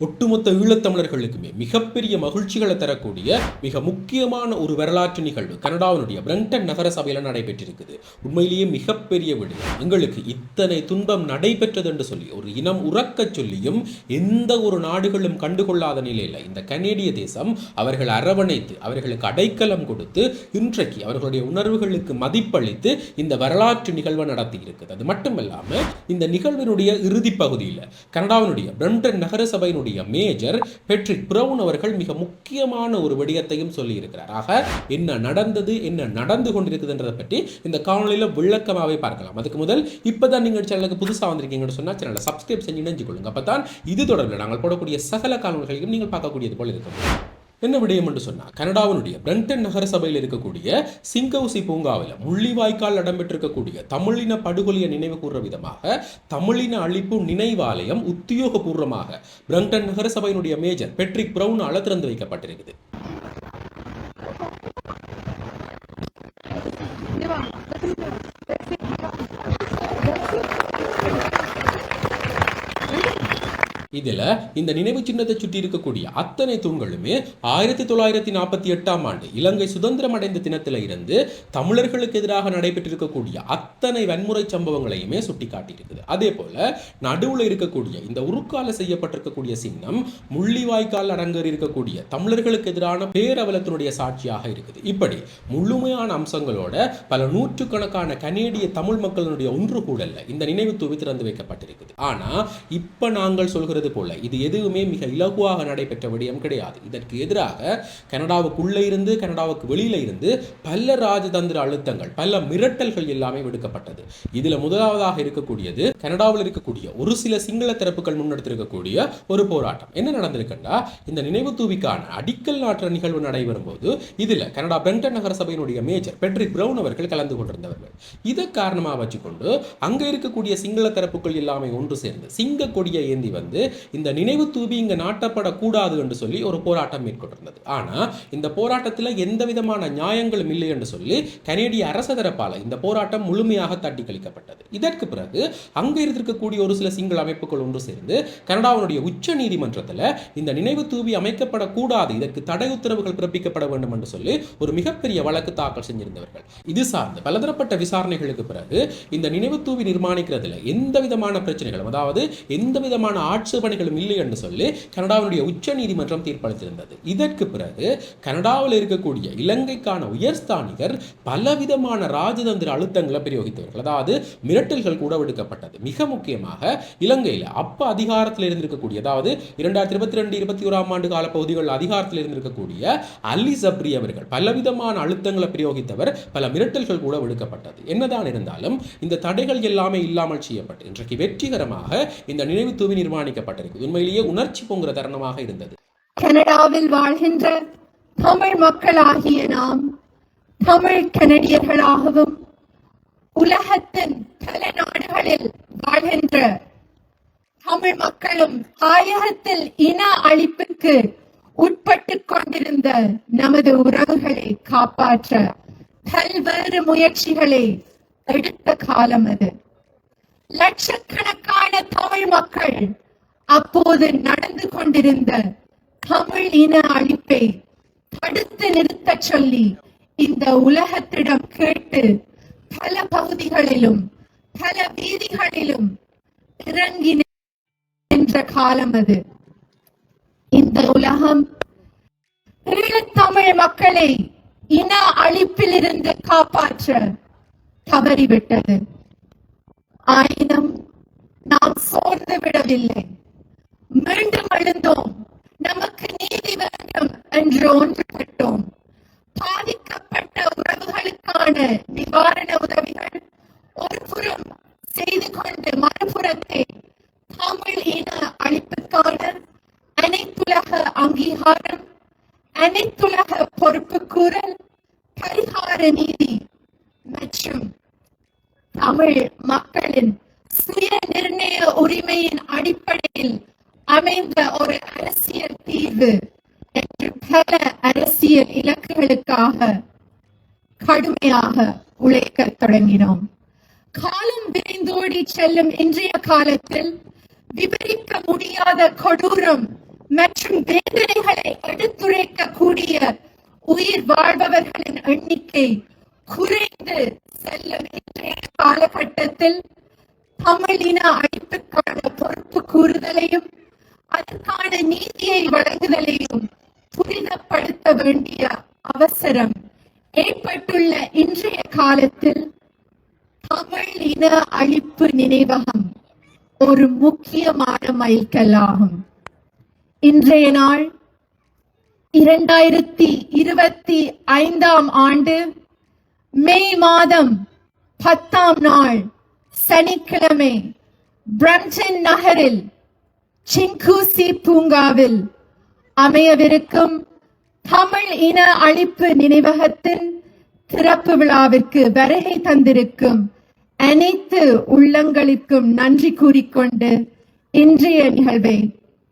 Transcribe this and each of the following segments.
ஒட்டுமொத்த ஈழத்தமிழர்களுக்குமே மிகப்பெரிய மகிழ்ச்சிகளை தரக்கூடிய மிக முக்கியமான ஒரு வரலாற்று நிகழ்வு கனடாவினுடைய பிரங்டன் நகர சபையில் நடைபெற்றிருக்குது. உண்மையிலேயே மிகப்பெரிய விடயம் எங்களுக்கு இத்தனை துன்பம் நடைபெற்றது என்று சொல்லி ஒரு இனம் உறக்கச் சொல்லியும் எந்த ஒரு நாடுகளும் கண்டுகொள்ளாத நிலையில் இந்த கனேடிய தேசம் அவர்கள் அரவணைத்து அவர்களுக்கு அடைக்கலம் கொடுத்து இன்றைக்கு அவர்களுடைய உணர்வுகளுக்கு மதிப்பளித்து இந்த வரலாற்று நிகழ்வை நடத்தி இருக்குது அது மட்டுமல்லாமல் இந்த நிகழ்வினுடைய இறுதி பகுதியில் கனடாவினுடைய பிரம்டன் நகர சபையினுடைய மேஜர் பெட்ரிக் பிரவுன் அவர்கள் மிக முக்கியமான ஒரு விடயத்தையும் சொல்லியிருக்கிறார். ஆக என்ன நடந்தது என்ன நடந்து கொண்டிருக்குதுன்றதை பற்றி இந்த காணொலியில் விளக்கமாகவே பார்க்கலாம். அதுக்கு முதல் இப்பதான் நீங்கள் சேனலுக்கு புதுசாக வந்திருக்கீங்கன்னு சொன்னால் சேனலை சப்ஸ்கிரைப் செஞ்சு இணைஞ்சு கொள்ளுங்க. அப்போ தான் இது தொடர்பில் நாங்கள் போடக்கூடிய சகல காணொலிகளையும் நீங்கள் பார்க்கக்கூடியது போல இருக்கும். என்ன விடயம் என்று சொன்னால் கனடாவினுடைய பிரண்டன் நகர சபையில் இருக்கக்கூடிய சிங்கவுசி பூங்காவில் முள்ளிவாய்க்கால் இடம்பெற்றிருக்கக்கூடிய தமிழின படுகொலையை நினைவு கூறுற விதமாக தமிழின அழிப்பு நினைவாலயம் உத்தியோகபூர்வமாக பிரண்டன் நகர சபையினுடைய மேஜர் பெட்ரிக் பிரவுனால திறந்து வைக்கப்பட்டிருக்குது. இதில் இந்த நினைவு சின்னத்தை சுற்றி இருக்கக்கூடிய அத்தனை தூண்களுமே ஆயிரத்தி தொள்ளாயிரத்தி நாற்பத்தி எட்டாம் ஆண்டு இலங்கை சுதந்திரம் அடைந்த தினத்தில் இருந்து தமிழர்களுக்கு எதிராக நடைபெற்றிருக்கக்கூடிய அத்தனை வன்முறை சம்பவங்களையுமே சுட்டி காட்டியிருக்குது அதே போல நடுவில் இருக்கக்கூடிய இந்த உருக்கால செய்யப்பட்டிருக்கக்கூடிய சின்னம் முள்ளிவாய்க்கால் அரங்கர் இருக்கக்கூடிய தமிழர்களுக்கு எதிரான பேரவலத்தினுடைய சாட்சியாக இருக்குது. இப்படி முழுமையான அம்சங்களோட பல நூற்றுக்கணக்கான கனேடிய தமிழ் மக்களுடைய ஒன்று கூடல்ல இந்த நினைவு தூவி திறந்து வைக்கப்பட்டிருக்குது. ஆனா இப்ப நாங்கள் சொல்கிறது போல இது எதுவுமே மிக இலகுவாக நடைபெற்ற விடயம் கிடையாது. இதற்கு எதிராக கனடாவுக்குள்ளே இருந்து கனடாவுக்கு வெளியில இருந்து பல ராஜதந்திர அழுத்தங்கள் பல மிரட்டல்கள் எல்லாமே விடுக்கப்பட்டது. இதில் முதலாவதாக இருக்கக்கூடியது கனடாவில் இருக்கக்கூடிய ஒரு சில சிங்கள தரப்புகள் முன்னெடுத்திருக்கக்கூடிய ஒரு போராட்டம். என்ன நடந்திருக்குன்னா இந்த நினைவு தூவிக்கான அடிக்கல் நாட்டுற நிகழ்வு நடைபெறும் போது இதில் கனடா பிரண்டன் நகர சபையினுடைய மேஜர் பெட்ரிக் பிரவுன் அவர்கள் கலந்து கொண்டிருந்தவர்கள். இதை காரணமாக வச்சுக்கொண்டு அங்கே இருக்கக்கூடிய சிங்கள தரப்புகள் எல்லாமே ஒன்று சேர்ந்து சிங்க கொடியை ஏந்தி வந்து இந்த நினைவு தூபி இங்கே நாட்டப்படக்கூடாது என்று சொல்லி ஒரு போராட்டம் மேற்கொண்டிருந்தது. ஆனால் இந்த போராட்டத்தில் எந்த விதமான நியாயங்களும் இல்லை என்று சொல்லி கனேடிய அரச தரப்பால இந்த போராட்டம் முழுமையாக தட்டி கழிக்கப்பட்டது. இதற்கு பிறகு அங்கே இருந்திருக்கக்கூடிய ஒரு சில சிங்கள அமைப்புகள் ஒன்று சேர்ந்து கனடாவினுடைய உச்ச நீதிமன்றத்தில் இந்த நினைவு தூவி அமைக்கப்படக்கூடாது இதற்கு தடை உத்தரவுகள் பிறப்பிக்கப்பட வேண்டும் என்று சொல்லி ஒரு மிகப்பெரிய வழக்கு தாக்கல் செஞ்சிருந்தவர்கள். இது சார்ந்து பலதரப்பட்ட விசாரணைகளுக்கு பிறகு இந்த நினைவு தூவி நிர்மாணிக்கிறதுல எந்த விதமான பிரச்சனைகளும் அதாவது எந்த விதமான பணிகளும் இல்லை என்று சொல்லி கனடாவினுடைய உச்ச நீதிமன்றம் தீர்ப்பளித்திருந்தது. இதற்கு பிறகு கனடாவில் இருக்கக்கூடிய இலங்கைக்கான உயர்ஸ்தானிகர் பலவிதமான ராஜதந்திர அழுத்தங்களை பிரயோகித்தவர்கள். அதாவது மிரட்டல்கள் கூட விடுக்கப்பட்டது. மிக முக்கியமாக இலங்கையில் அப்ப அதிகாரத்தில் இருந்திருக்கக்கூடிய அதாவது இரண்டாயிரத்தி இருபத்தி ரெண்டு இருபத்தி ஓராம் ஆண்டு கால பகுதிகளில் அதிகாரத்தில் இருந்திருக்கக்கூடிய அலி சப்ரி அவர்கள் பலவிதமான அழுத்தங்களை பிரயோகித்தவர். பல மிரட்டல்கள் கூட விடுக்கப்பட்டது. என்னதான் இருந்தாலும் இந்த தடைகள் எல்லாமே இல்லாமல் செய்யப்பட்டு இன்றைக்கு வெற்றிகரமாக இந்த நினைவு தூவி நிர்மாணிக்கப்பட்டிருக்கு உண்மையிலேயே உணர்ச்சி பொங்குற தருணமாக இருந்தது. கனடாவில் வாழ்கின்ற தமிழ் மக்களாகிய நாம் தமிழ் கனடியர்களாகவும் உலகத்தின் பல நாடுகளில் வாழ்கின்ற தமிழ் மக்களும் தாயகத்தில் இன அழிப்புக்கு உட்பட்டு கொண்டிருந்த நமது உறவுகளை காப்பாற்ற பல்வேறு முயற்சிகளை எடுத்த காலம் அது. லட்சக்கணக்கான தமிழ் மக்கள் அப்போது நடந்து கொண்டிருந்த தமிழ் இன அழிப்பை தடுத்து நிறுத்தச் சொல்லி இந்த உலகத்திடம் கேட்டு பல பகுதிகளிலும் பல வீதிகளிலும் இறங்கி நின்ற காலம் அது. இந்த உலகம் ஈழத்தமிழ் மக்களை இன அழிப்பிலிருந்து காப்பாற்ற தவறிவிட்டது. ஆயினும் நாம் சோர்ந்து விடவில்லை. மீண்டும் எழுந்தோம் நமக்கு நீதி வேண்டும் என்று ஒன்றுபட்டோம். பாதிக்கப்பட்ட உறவுகளுக்கான நிவாரண உதவிகள் ஒருபுறம் செய்து கொண்டு மறுபுறத்தை தமிழ் இன அழிப்புக்கான அனைத்துலக அங்கீகாரம் அனைத்துலக பொறுப்புக்கூறல் பரிகார நீதி அரசியல் தீர்வு என்று பல அரசியல் இலக்குகளுக்காக கடுமையாக உழைக்க தொடங்கினோம். காலம் விரைந்தோடி செல்லும் இன்றைய காலத்தில் விவரிக்க முடியாத கொடூரம் மற்றும் வேதனைகளை எடுத்துரைக்க கூடிய உயிர் வாழ்பவர்களின் எண்ணிக்கை குறைந்து செல்லும் இன்றைய காலகட்டத்தில் தமிழின அழிப்புக்கான பொறுப்பு கூறுதலையும் அதற்கான நீதியை வழங்குதலையும் துரிதப்படுத்த வேண்டிய அவசரம் ஏற்பட்டுள்ள இன்றைய காலத்தில் தமிழ் இன அழிப்பு நினைவகம் ஒரு முக்கியமான மைல்கல்லாகும் இன்றைய நாள் இரண்டாயிரத்தி இருபத்தி ஐந்தாம் ஆண்டு மே மாதம் பத்தாம் நாள் சனிக்கிழமை பிரம்டன் நகரில் சிங்கூசி பூங்காவில் அமையவிருக்கும் தமிழ் இன அழிப்பு நினைவகத்தின் திறப்பு விழாவிற்கு வருகை தந்திருக்கும் அனைத்து உள்ளங்களுக்கும் நன்றி கூறிக்கொண்டு இன்றைய நிகழ்வை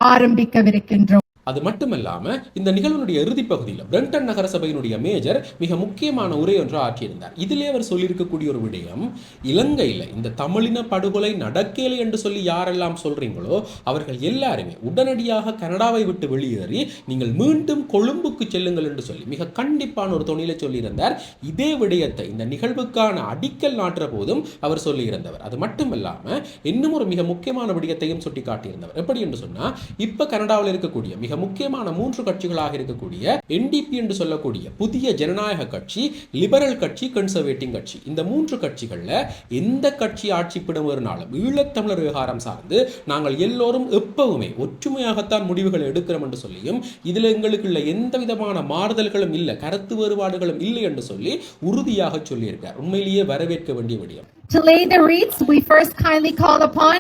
ஆரம்பிக்கவிருக்கின்றோம். அது மட்டுமல்லாம இந்த நிகழ்வினுடைய இறுதி பகுதியில் பிரண்டன் நகர சபையினுடைய மேஜர் மிக முக்கியமான உரை ஒன்று ஆற்றியிருந்தார். இதிலே அவர் சொல்லியிருக்கக்கூடிய ஒரு விடயம் இலங்கையில் இந்த தமிழின படுகொலை நடக்கலை என்று சொல்லி யாரெல்லாம் சொல்றீங்களோ அவர்கள் எல்லாருமே உடனடியாக கனடாவை விட்டு வெளியேறி நீங்கள் மீண்டும் கொழும்புக்கு செல்லுங்கள் என்று சொல்லி மிக கண்டிப்பான ஒரு தொழிலை சொல்லியிருந்தார். இதே விடயத்தை இந்த நிகழ்வுக்கான அடிக்கல் நாட்டுற போதும் அவர் சொல்லியிருந்தவர். அது மட்டுமல்லாம இன்னும் ஒரு மிக முக்கியமான விடயத்தையும் சுட்டி காட்டியிருந்தவர் எப்படி என்று சொன்னா இப்ப கனடாவில் இருக்கக்கூடிய மிக முக்கியமான மூன்று கட்சிகளாக இருக்கக்கூடிய என்டிபி என்று சொல்லக்கூடிய புதிய ஜனநாயக கட்சி லிபரல் கட்சி கன்சர்வேட்டிங் கட்சி. இந்த மூன்று கட்சிகளில் எந்த கட்சி ஆட்சி பிடமேறினாலும் ஈழத்தமிழர் விவகாரம் சார்ந்து நாங்கள் எல்லோரும் எப்பவுமே ஒற்றுமையாகத்தான் முடிவுகள் எடுக்கிறோம் என்று சொல்லியும் இதுல எங்களுக்குள்ள எந்த விதமான மாறுதல்களும் இல்லை கருத்து வேறுபாடுகளும் இல்லை என்று சொல்லி உறுதியாக சொல்லியிருக்கார் உண்மையிலேயே வரவேற்க வேண்டிய விடயம். To lay the wreaths, we first kindly call upon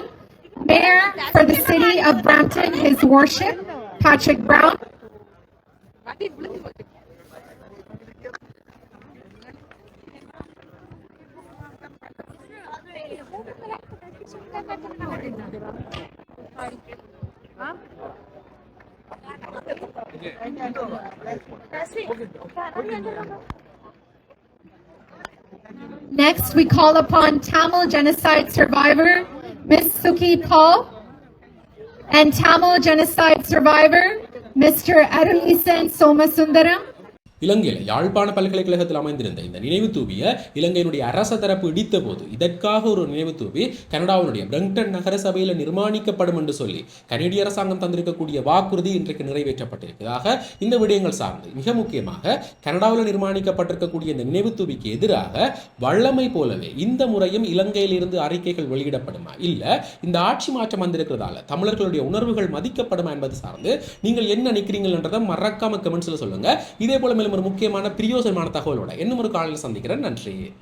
Mayor for the City of Brampton, His Worship. Patrick Brown. Next, we call upon Tamil genocide survivor Ms. Suki Paul and Tamil genocide survivor Mr. Arulisan Somasundaram. இலங்கையில் யாழ்ப்பாண பல்கலைக்கழகத்தில் அமைந்திருந்த இந்த நினைவு தூவிய இலங்கையினுடைய அரச தரப்பு இடித்த போது இதற்காக ஒரு நினைவு தூவி கனடாவினுடைய பிரங்டன் நகர சபையில் நிர்மாணிக்கப்படும் என்று சொல்லி கனடிய அரசாங்கம் தந்திருக்கக்கூடிய வாக்குறுதி இன்றைக்கு நிறைவேற்றப்பட்டிருப்பதாக இந்த விடயங்கள் சார்ந்து மிக முக்கியமாக கனடாவில் நிர்மாணிக்கப்பட்டிருக்கக்கூடிய இந்த நினைவு தூவிக்கு எதிராக வல்லமை போலவே இந்த முறையும் இலங்கையிலிருந்து அறிக்கைகள் வெளியிடப்படுமா? இல்லை இந்த ஆட்சி மாற்றம் வந்திருக்கிறதால தமிழர்களுடைய உணர்வுகள் மதிக்கப்படுமா என்பது சார்ந்து நீங்கள் என்ன நினைக்கிறீங்கள் என்றதை மறக்காம கமெண்ட்ஸில் சொல்லுங்க. இதே போல மேலும் ஒரு முக்கியமான பிரியோசனமான தகவலோட இன்னும் ஒரு காலையில் சந்திக்கிறேன். நன்றி.